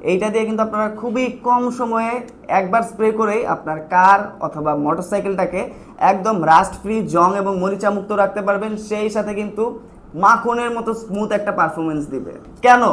এইটা দিয়ে কিন্তু আপনারা খুবই কম সময়ে একবার স্প্রে করেই আপনার কার অথবা মোটরসাইকেলটাকে একদম রাস্ট ফ্রি জং এবং মরিচা মুক্ত রাখতে পারবেন। সেই সাথে কিন্তু মাখনের মতো স্মুথ একটা পারফরমেন্স দিবে। কেন?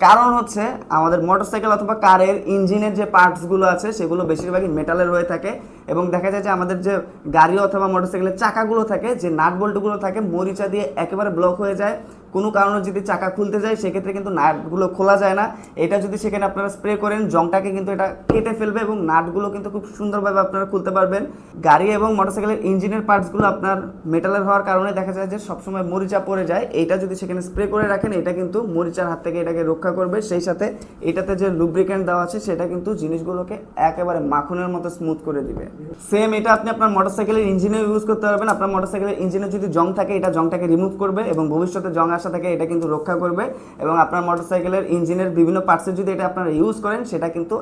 কারণ হচ্ছে আমাদের মোটরসাইকেল অথবা কারের ইঞ্জিনের যে পার্টসগুলো আছে, সেগুলো বেশিরভাগই মেটালের হয়ে থাকে এবং দেখা যায় যে আমাদের যে গাড়ি অথবা মোটরসাইকেলের চাকাগুলো থাকে, যে নাট বল্টুগুলো থাকে, মরিচা দিয়ে একেবারে ব্লক হয়ে যায়। কোনো কারণে যদি চাকা খুলতে যায়, সেক্ষেত্রে কিন্তু নাটগুলো খোলা যায় না। এটা যদি সেখানে আপনারা স্প্রে করেন, জংটাকে কিন্তু এটা কেটে ফেলবে এবং নাটগুলো কিন্তু খুব সুন্দরভাবে আপনারা খুলতে পারবেন। গাড়ি এবং মোটরসাইকেলের ইঞ্জিনের পার্টসগুলো আপনার মেটালের হওয়ার কারণে দেখা যায় যে সবসময় মরিচা পড়ে যায়। এটা যদি সেখানে স্প্রে করে রাখেন, এটা কিন্তু মরিচার হাত থেকে এটাকে রক্ষা করবে। সেই সাথে এটাতে যে লুব্রিকেন্ট দেওয়া আছে, সেটা কিন্তু জিনিসগুলোকে একেবারে মাখনের মতো স্মুথ করে দিবে। সেম এটা আপনি আপনার মোটরসাইকেলের ইঞ্জিনে ইউজ করতে পারবেন। আপনার মোটরসাইকেলের ইঞ্জিনে যদি জং থাকে, এটা জংটাকে রিমুভ করবে এবং ভবিষ্যতে জং আসা থাকে এটা কিন্তু রক্ষা করবে এবং আপনার মোটরসাইকেলের ইঞ্জিনের বিভিন্ন পার্টসে যদি এটা আপনারা ইউজ করেন, সেটা কিন্তু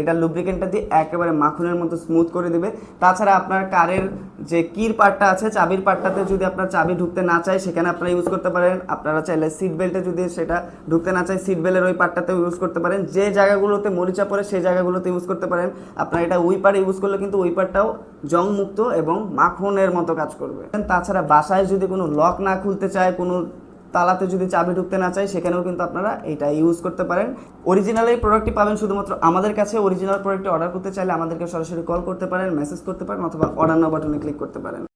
এটা লুব্রিকেন্টটা দিয়ে একেবারে মাখনের মতো স্মুথ করে দেবে। তাছাড়া আপনার কারের যে কির পার্টটা আছে, চাবির পার্টটাতে যদি আপনার চাবি ঢুকতে না চায়, সেখানে আপনারা ইউজ করতে পারেন। আপনারা চাইলে সিট বেল্টে যদি সেটা ঢুকতে না চায় সিট বেল্টের ওই পার্টটাতেও ইউজ করতে পারেন। যে জায়গাগুলোতে মরিচা পড়ে, সেই জায়গাগুলোতে ইউজ করতে পারেন। আপনারা এটা ওই পারে ইউজ করলে কিন্তু ওই পার্টটাও জং মুক্ত এবং মাখনের মতো কাজ করবে। তাছাড়া বাসায় যদি কোনো লক না খুলতে চায়, কোনো তালাতে যদি চাবি ঢুকতে না চায়, সেখানেও কিন্তু আপনারা এটা ইউজ করতে পারেন। অরিজিনাল এই প্রোডাক্টটি পাবেন শুধুমাত্র আমাদের কাছে। অরিজিনাল প্রোডাক্টটি অর্ডার করতে চাইলে আমাদেরকে সরাসরি কল করতে পারেন মেসেজ করতে পারেন, অথবা অর্ডার নাও বাটনে ক্লিক করতে পারেন।